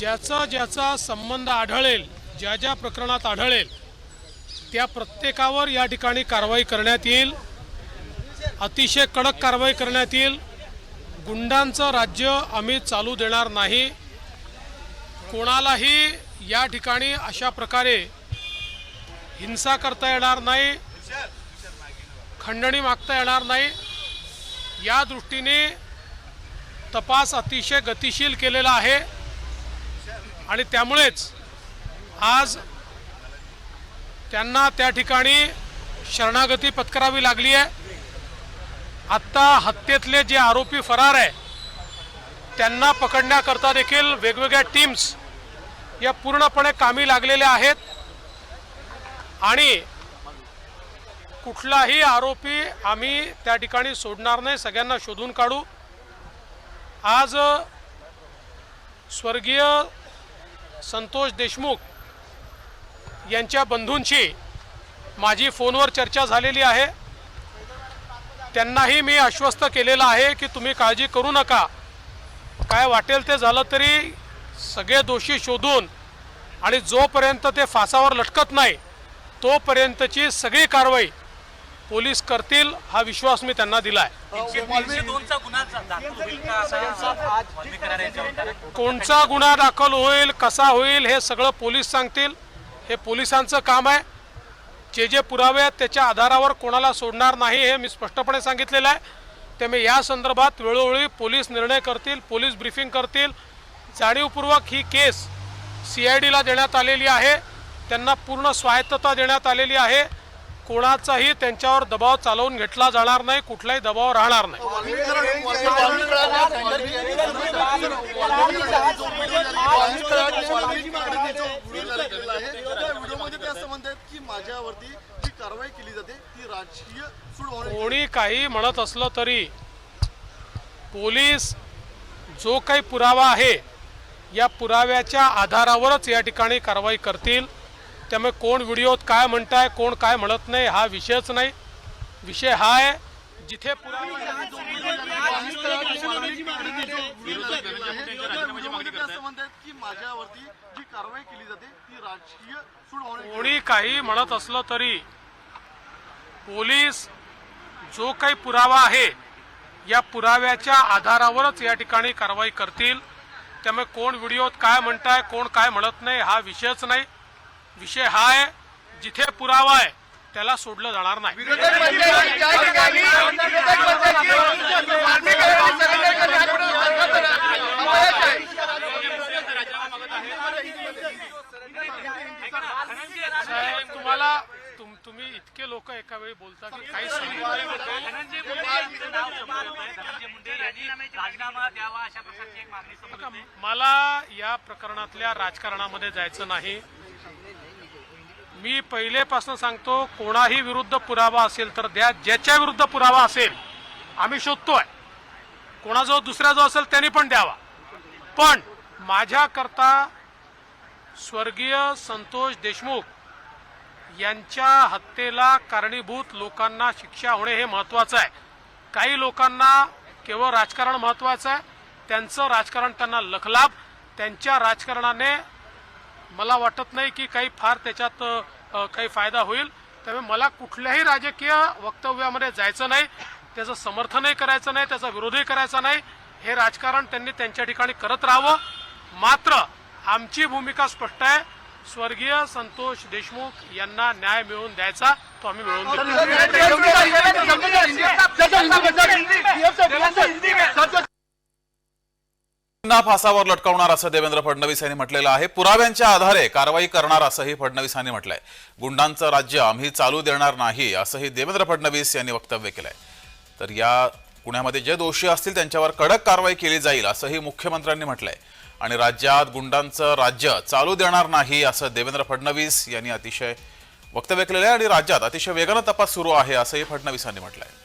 ज्याचा ज्याचा संबंध आढळेल ज्या ज्या प्रकरणात आढळेल त्या प्रत्येकावर या ठिकाणी कारवाई करण्यात येईल. अतिशय कडक कारवाई करण्यात येईल. गुंडांचं राज्य आम्ही चालू देणार नाही. कोणालाही या ठिकाणी अशा प्रकारे हिंसा करता येणार नाही खंडणी मागता येणार नाही. या दृष्टीने तपास अतिशय गतिशील केलेला आहे. आणि त्यामुळेच आज त्यांना त्या ठिकाणी शरणागती पत्करावी लागली आहे. आत्ता हत्येतले जे आरोपी फरार आहे त्यांना पकडण्याकरता देखील वेगवेगळ्या टीम्स या पूर्णपणे कामी लागलेल्या आहेत. आणि कुठलाही आरोपी आम्ही त्या ठिकाणी सोडणार नाही सगळ्यांना शोधून काढू. आज स्वर्गीय संतोष देशमुख यांच्या बंधूंची माझी फोनवर चर्चा झालेली आहे. त्यांनाही मी आश्वस्त केलेलं आहे की तुम्ही काळजी करू नका. काय वाटेल ते झालं तरी सगळे दोषी शोधून आणि जोपर्यंत ते फासावर लटकत नाही तोपर्यंतची सगळी कारवाई पोलीस करतील हा विश्वास मी त्यांना दिला आहे कोणचा गुन्हा दाखल होईल कसा होईल हे सगळं पोलीस सांगतील. हे पोलिसांचं काम आहे. जे जे पुरावे आहेत त्याच्या आधारावर कोणाला सोडणार नाही हे मी स्पष्टपणे सांगितलेलं आहे. त्यामुळे या संदर्भात वेळोवेळी पोलीस निर्णय करतील पोलीस ब्रीफिंग करतील. जाणीवपूर्वक ही केस सी आय डीला देण्यात आलेली आहे. त्यांना पूर्ण स्वायत्तता देण्यात आलेली आहे. कोणाचाही त्यांच्यावर दबाव चालवून घेतला जाणार नाही कुठलाही दबाव राहणार नाही. कोणी काही म्हणत असलं तरी पोलीस जो काही पुरावा आहे या पुराव्याच्या आधारावरच या ठिकाणी कारवाई करतील. त्यामुळे कोण व्हिडिओत काय म्हणताय कोण काय म्हणत नाही हा विषयच नाही विषय हा आहे जिथे कोणी काही म्हणत असलं तरी पोलीस जो काही पुरावा आहे या पुराव्याच्या आधारावरच या ठिकाणी कारवाई करतील त्यामुळे कोण व्हिडिओत काय म्हणताय कोण काय म्हणत नाही हा विषयच नाही विषय हा आहे जिथे पुरावा आहे त्याला सोडलं जाणार नाही. साहेब, तुम्हाला तुम- तुम्ही इतके लोक एका वेळी बोलता की काही मला या प्रकरणातल्या राजकारणामध्ये जायचं नाही. मी पहिलेपासून सांगतो कोणाही विरुद्ध पुरावा असेल तर द्या. ज्याच्या विरुद्ध पुरावा असेल आम्ही शोधतोय. कोणाजवळ दुसऱ्याजवळ जो असेल त्यांनी पण द्यावा. पण माझ्याकरता स्वर्गीय संतोष देशमुख यांच्या हत्येला कारणीभूत लोकांना शिक्षा होणे हे महत्वाचं आहे. काही लोकांना केवळ राजकारण महत्वाचं आहे. त्यांचं राजकारण त्यांना लखलाभ त्यांच्या राजकारणाने मला वाटत नाही की काही फार त्याच्यात काही फायदा होईल त्यामुळे मला कुठल्याही राजकीय वक्तव्यामध्ये जायचं नाही त्याचं समर्थनही करायचं नाही त्याचा विरोधही करायचा नाही हे राजकारण त्यांनी त्यांच्या ठिकाणी करत राहावं मात्र आमची भूमिका स्पष्ट आहे स्वर्गीय संतोष देशमुख यांना न्याय मिळवून द्यायचा तो आम्ही मिळवून पुन्हा फासावर लटकवणार असं देवेंद्र फडणवीस यांनी म्हटलेलं आहे. पुराव्यांच्या आधारे कारवाई करणार असंही फडणवीस यांनी म्हटलंय. गुंडांचं राज्य आम्ही चालू देणार नाही असंही देवेंद्र फडणवीस यांनी वक्तव्य केलंय. तर या पुण्यामध्ये जे दोषी असतील त्यांच्यावर कडक कारवाई केली जाईल असंही मुख्यमंत्र्यांनी म्हटलंय. आणि राज्यात गुंडांचं राज्य चालू देणार नाही असं देवेंद्र फडणवीस यांनी अतिशय वक्तव्य केलेलं आहे. आणि राज्यात अतिशय वेगानं तपास सुरू आहे असंही फडणवीसांनी म्हटलंय.